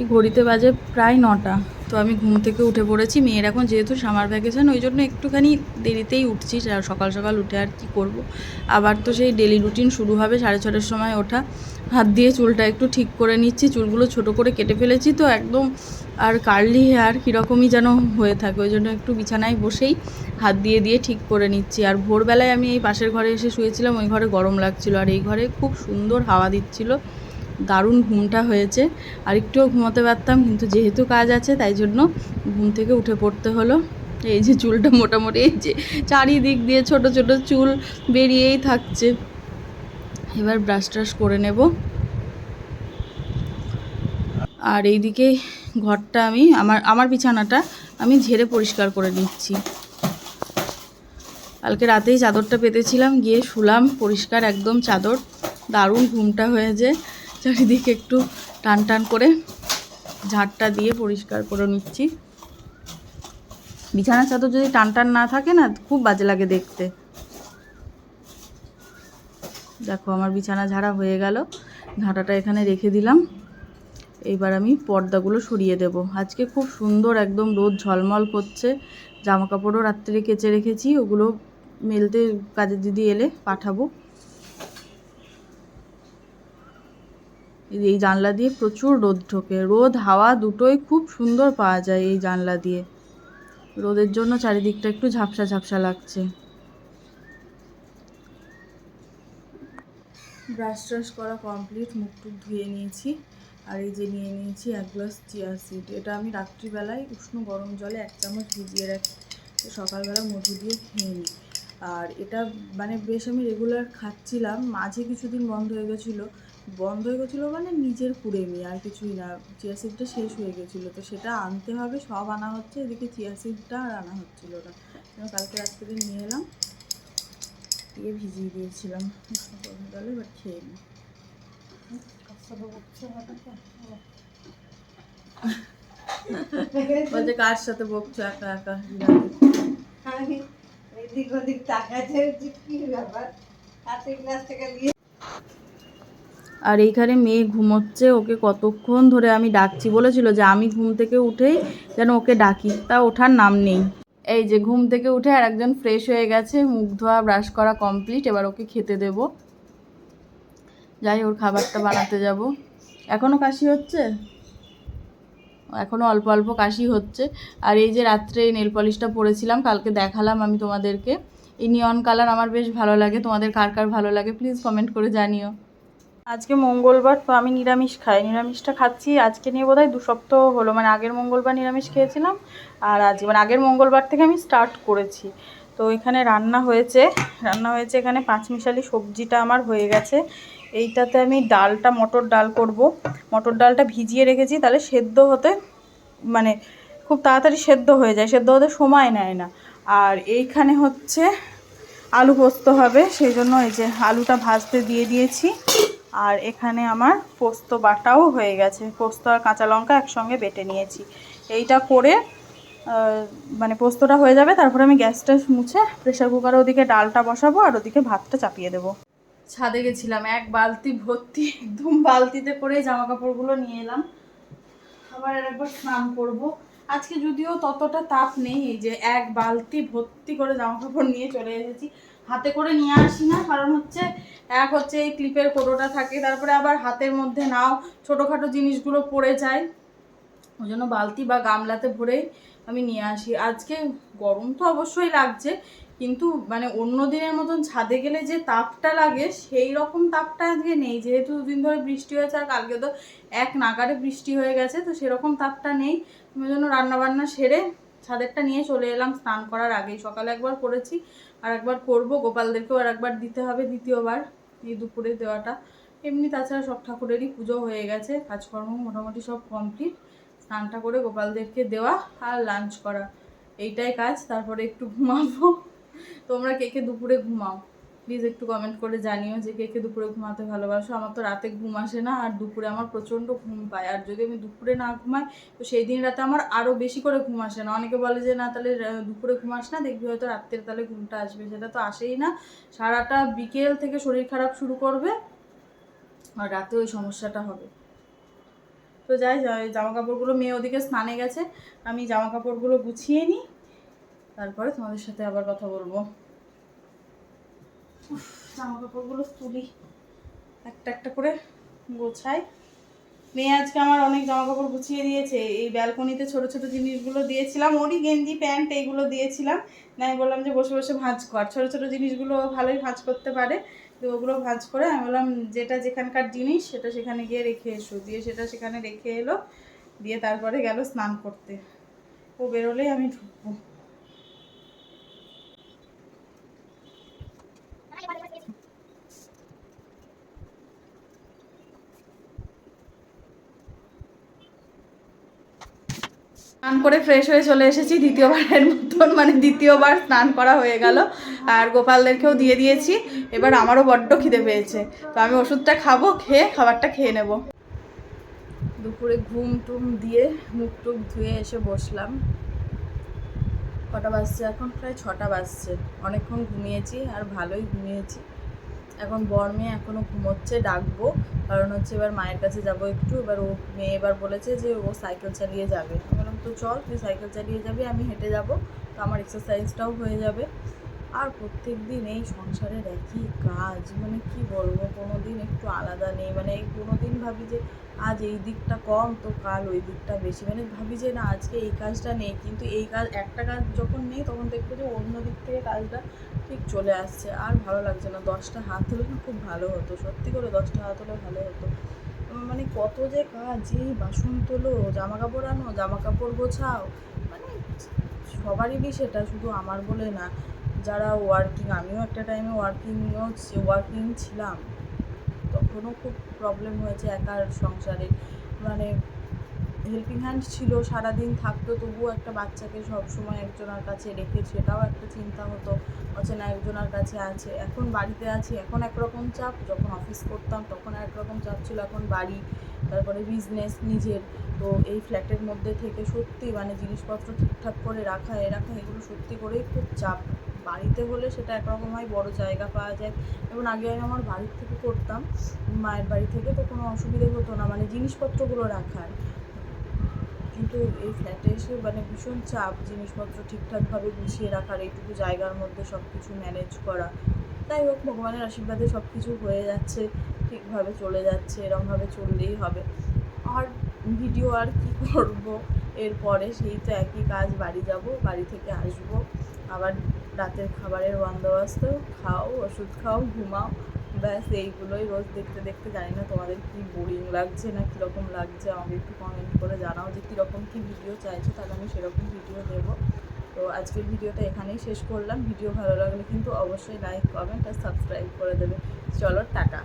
এই ঘড়িতে বাজে প্রায় নটা, তো আমি ঘুম থেকে উঠে পড়েছি। মেয়ের এখন যেহেতু সামার ভ্যাকেশন ওই জন্য একটুখানি দেরিতেই উঠছি। সকাল সকাল উঠে আর কি করব। আবার তো সেই ডেলি রুটিন শুরু হবে সাড়ে ছটার সময় ওঠা। হাত দিয়ে চুলটা একটু ঠিক করে নিচ্ছি। চুলগুলো ছোট করে কেটে ফেলেছি, তো একদম আর কার্লি হেয়ার কীরকমই যেন হয়ে থাকে। ওই জন্য একটু বিছানায় বসেই হাত দিয়ে দিয়ে ঠিক করে নিচ্ছি। আর ভোরবেলায় আমি এই পাশের ঘরে এসে শুয়েছিলাম, ওই ঘরে গরম লাগছিল। আর এই ঘরে খুব সুন্দর হাওয়া দিচ্ছিল। দারুণ ঘুমটা হয়েছে। আর একটুও ঘুমোতে পারতাম, কিন্তু যেহেতু কাজ আছে, তাই জন্য ঘুম থেকে উঠে পড়তে হলো। এই যে চুলটা মোটামুটি, এই যে চারিদিক দিয়ে ছোট ছোট চুল বেরিয়েই থাকছে। এবার ব্রাশ ট্রাশ করে নেব। আর এইদিকে ঘরটা আমি, আমার আমার বিছানাটা আমি ঝেড়ে পরিষ্কার করে নিচ্ছি। কালকে রাতেই চাদরটা পেতেছিলাম, গিয়ে শুলাম, পরিষ্কার একদম চাদর। দারুণ ঘুমটা হয়েছে। চারিদিকে একটু টান টান করে ঝাড়টা দিয়ে পরিষ্কার করে নিচ্ছি। বিছানার চাদর যদি টান টান না থাকে না, খুব বাজে লাগে দেখতে। দেখো আমার বিছানা ঝাড়া হয়ে গেল, ঝাঁটাটা এখানে রেখে দিলাম। এইবার আমি পর্দাগুলো সরিয়ে দেব। আজকে খুব সুন্দর একদম রোদ ঝলমল করছে জামা কাপড়ও রাত্রে কেচে রেখেছি, ওগুলো মেলতে কাজের দিদি এলে পাঠাবো। এই জানলা দিয়ে প্রচুর রোদ ঢোকে। রোদ, হাওয়া দুটোই খুব সুন্দর পাওয়া যায় এই জানলা দিয়ে। রোদের জন্য চারিদিকটা একটু ঝাপসা ঝাপসা লাগছে। ব্রাশ ট্রাশ করা কমপ্লিট মুখ টুক ধুয়ে নিয়েছি। আর এই যে নিয়ে নিয়েছি এক গ্লাস চিয়া সিড। এটা আমি রাত্রিবেলায় উষ্ণ গরম জলে এক চামচ ভিজিয়ে রাখি। সকালবেলা মধু দিয়ে খেয়ে নিই। আর এটা মানে বেশ আমি রেগুলার খাচ্ছিলাম। মাঝে কিছুদিন বন্ধ হয়ে গেছিল। বন্ধ হয়ে গেছিল মানে নিজের কুড়েমি আর কিছুই না। চিয়া সিডটা শেষ হয়ে গেছিল। তো সেটা আনতে হবে, সব আনা হচ্ছে। এদিকে চিয়া সিডটা আর আনা হচ্ছিল না। কালকে রাত্রে নিয়ে এলাম। দিয়ে ভিজিয়ে দিয়েছিলাম। গরম এবার খেয়ে নিই বলছে কার সাথে বকছো? একা একা। এদিক ওদিক তাকাচ্ছে কি ব্যাপার? হাতে গ্লাস দিয়ে আর এইখানে মেয়ে ঘুমোচ্ছে, ওকে কতক্ষণ ধরে আমি ডাকছি বলেছিল যে আমি ঘুম থেকে উঠেই যেন ওকে ডাকি, তা ওঠার নাম নেই। এই যে ঘুম থেকে উঠে আর একজন ফ্রেশ হয়ে গেছে, মুখ ধোয়া ব্রাশ করা কমপ্লিট এবার ওকে খেতে দেব। যাই ওর খাবারটা বানাতে যাব। এখনও কাশি হচ্ছে? এখনও অল্প অল্প কাশি হচ্ছে। আর এই যে রাত্রে নেল পলিশটা পরেছিলাম, কালকে দেখালাম আমি তোমাদেরকে। এই নিয়ন কালার আমার বেশ ভালো লাগে, তোমাদের কার কার ভালো লাগে প্লিজ কমেন্ট করে জানিও। আজকে মঙ্গলবার তো আমি নিরামিষ খাই। নিরামিষটা খাচ্ছি, আজকে নিয়ে বোধহয় দু সপ্তাহ হলো। মানে আগের মঙ্গলবার নিরামিষ খেয়েছিলাম আর আজ মানে আগের মঙ্গলবার থেকে আমি স্টার্ট করেছি। তো এখানে রান্না হয়েছে রান্না হয়েছে এখানে পাঁচমিশালি সবজিটা আমার হয়ে গেছে। এইটাতে আমি ডালটা, মটর ডাল করব। মটর ডালটা ভিজিয়ে রেখেছি, তাহলে সেদ্ধ হতে মানে খুব তাড়াতাড়ি সেদ্ধ হয়ে যায়। সেদ্ধ হতে সময় নেয় না। আর এইখানে হচ্ছে আলু পোস্ত হবে, সেই জন্য এই যে আলুটা ভাজতে দিয়ে দিয়েছি। আর এখানে আমার পোস্ত বাটাও হয়ে গেছে। পোস্ত আর কাঁচা লঙ্কা একসঙ্গে বেটে নিয়েছি। এইটা করে মানে পোস্তটা হয়ে যাবে, তারপরে আমি গ্যাসটা মুছে প্রেশার কুকারে ওদিকে ডালটা বসাবো আর ওদিকে ভাতটা চাপিয়ে দেবো। ছাদে গেছিলাম, এক বালতি ভর্তি, একদম বালতিতে করে জামা কাপড়গুলো নিয়ে এলাম। আবার একবার স্নান করব। আজকে যদিও ততটা তাপ নেই, এই যে এক বালতি ভর্তি করে জামা কাপড় নিয়ে চলে এসেছি। হাতে করে নিয়ে আসি না, কারণ হচ্ছে এক হচ্ছে এই ক্লিপের কোটোটা থাকে, তারপরে আবার হাতের মধ্যে নাও ছোটোখাটো জিনিসগুলো পড়ে যায়। ওই জন্য বালতি বা গামলাতে ভরেই আমি নিয়ে আসি। আজকে গরম তো অবশ্যই লাগছে, কিন্তু মানে অন্য দিনের মতন ছাদে গেলে যে তাপটা লাগে, সেই রকম তাপটা আজকে নেই। যেহেতু দুদিন ধরে বৃষ্টি হয়েছে আর কালকে তো এক নাগারে বৃষ্টি হয়ে গেছে, তো সেরকম তাপটা নেই। ওই জন্য রান্নাবান্না সেরে ছাদেরটা নিয়ে চলে এলাম, স্নান করার আগেই। সকালে একবার করেছি, আর একবার করব। গোপালদেরকেও আর একবার দিতে হবে দ্বিতীয়বার, এই দুপুরে দেওয়াটা। এমনি তাছাড়া সব ঠাকুরেরই পুজো হয়ে গেছে, কাজকর্ম মোটামুটি সব কমপ্লিট স্নানটা করে গোপালদেরকে দেওয়া আর লাঞ্চ করা। এইটাই কাজ, তারপরে একটু ঘুমাবো। তোমরা কে কে দুপুরে ঘুমাও? প্লিজ একটু কমেন্ট করে জানিও যে কে কে দুপুরে ঘুমাতে ভালোবাসো। আমার তো রাতে ঘুম আসে না, আর দুপুরে আমার প্রচণ্ড ঘুম পায়। আর যদি আমি দুপুরে না ঘুমাই, তো সেই দিন রাতে আমার আরও বেশি করে ঘুম আসে না। অনেকে বলে যে, না, তাহলে দুপুরে ঘুম আস না, দেখবি হয়তো রাত্রের তাহলে ঘুমটা আসবে। সেটা তো আসেই না। সারাটা বিকেল থেকে শরীর খারাপ শুরু করবে, আর রাতে ওই সমস্যাটা হবে। তো যাই জামা কাপড়গুলো মেয়ে ওদিকে স্নানে গেছে। আমি জামা কাপড়গুলো গুছিয়ে নিই। তারপরে তোমাদের সাথে আবার কথা বলব। জামা কাপড়গুলো তুলি। একটা একটা করে গোছাই। মেয়ে আজকে আমার অনেক জামা কাপড় গুছিয়ে দিয়েছে। এই ব্যালকনিতে ছোট ছোট জিনিসগুলো দিয়েছিলাম। ওরই গেঞ্জি, প্যান্ট এইগুলো দিয়েছিলাম। না, আমি বললাম যে বসে বসে ভাঁজ কর। ছোট ছোট জিনিসগুলো ভালোই ভাঁজ করতে পারে। তো ওগুলো ভাঁজ করে আমি বললাম, যেটা যেখানকার জিনিস সেটা সেখানে গিয়ে রেখে এসো। দিয়ে সেটা সেখানে রেখে এলো। দিয়ে তারপরে গেল স্নান করতে। ও বেরোলেই আমি ঢুকবো। স্নান করে ফ্রেশ হয়ে চলে এসেছি, দ্বিতীয়বারের মতন মানে দ্বিতীয়বার স্নান করা হয়ে গেল। আর গোপালদেরকেও দিয়ে দিয়েছি, এবার আমারও বড্ড খিদে পেয়েছে। তো আমি ওষুধটা খাব, খেয়ে খাবারটা খেয়ে নেব। দুপুরে ঘুম টুম দিয়ে মুখ টুক ধুয়ে এসে বসলাম। কটা বাজছে এখন? প্রায় ছটা বাজছে। অনেকক্ষণ ঘুমিয়েছি আর ভালোই ঘুমিয়েছি। এখন বর মেয়ে এখনও ঘুমোচ্ছে, ডাকবো। কারণ হচ্ছে এবার মায়ের কাছে যাব একটু। এবার ও মেয়ে এবার বলেছে যে ও সাইকেল চালিয়ে যাবে। আমি বললাম, তো চল, তুই সাইকেল চালিয়ে যাবি, আমি হেঁটে যাব। তো আমার এক্সারসাইজটাও হয়ে যাবে। আর প্রত্যেক দিন এই সংসারের একই কাজ মানে কি বলব কোনো দিন একটু আলাদা নেই মানে কোনো দিন ভাবি যে আজ এই দিকটা কম তো কাল ওই দিকটা বেশি মানে ভাবি যে না, আজকে এই কাজটা নেই, কিন্তু এই কাজ, একটা কাজ যখন নেই তখন দেখব যে অন্য দিক থেকে কাজটা ঠিক চলে আসছে, আর ভালো লাগছে না, দশটা হাত হলে না খুব ভালো হতো, সত্যি করে দশটা হাত হলে ভালো হতো মানে কত যে কাজ, এই বাসন তোলো জামা কাপড় আনো জামা কাপড় গোছাও মানে সবারই সেটা শুধু আমার বলে না যারা ওয়ার্কিং আমিও একটা টাইমে ওয়ার্কিংও ওয়ার্কিং ছিলাম। তখনও খুব প্রবলেম হয়েছে একার সংসারে। মানে হেল্পিং হ্যান্ড ছিল, সারাদিন থাকতো, তবুও একটা বাচ্চাকে সবসময় একজনের কাছে রেখে সেটাও একটা চিন্তা হতো। অচেনা একজনের কাছে আছে, এখন বাড়িতে আছি, এখন একরকম চাপ, যখন অফিস করতাম তখন একরকম চাপ ছিল, এখন বাড়ি, তারপরে বিজনেস নিজের। তো এই ফ্ল্যাটের মধ্যে থেকে সত্যি মানে জিনিসপত্র ঠিকঠাক করে রাখা, এ রাখা, এগুলো সত্যি করেই খুব চাপ। বাড়িতে হলে সেটা একরকম হয় বড় জায়গা পাওয়া যায়। এবং আগে আমি আমার বাড়ির থেকে করতাম, মায়ের বাড়ি থেকে তো কোনো অসুবিধে হতো না মানে জিনিসপত্রগুলো রাখার। কিন্তু এই ফ্ল্যাটে এসে মানে ভীষণ চাপ, জিনিসপত্র ঠিকঠাকভাবে গুছিয়ে রাখার, এইটুকু জায়গার মধ্যে সব কিছু ম্যানেজ করা। তাই হোক, ভগবানের আশীর্বাদে সব কিছু হয়ে যাচ্ছে, ঠিকভাবে চলে যাচ্ছে, এরমভাবে চললেই হবে। আর ভিডিও আর কি করব। এরপরে সেই তো একই কাজ, বাড়ি যাব, বাড়ি থেকে আসব। আবার রাতের খাবারের বন্দোবস্ত, খাও, ওষুধ খাও, ঘুমাও। ব্যাস, এইগুলোই রোজ দেখতে দেখতে জানি না তোমাদের কি বোরিং লাগছে না কীরকম লাগছে। আমাকে একটু কমেন্ট করে জানাও যে কীরকম কী ভিডিও চাইছো, তাহলে আমি সেরকম ভিডিও দেবো। তো আজকের ভিডিওটা এখানেই শেষ করলাম। ভিডিও ভালো লাগলে কিন্তু অবশ্যই লাইক কমেন্ট আর সাবস্ক্রাইব করে দেবে। চলো, টাটা।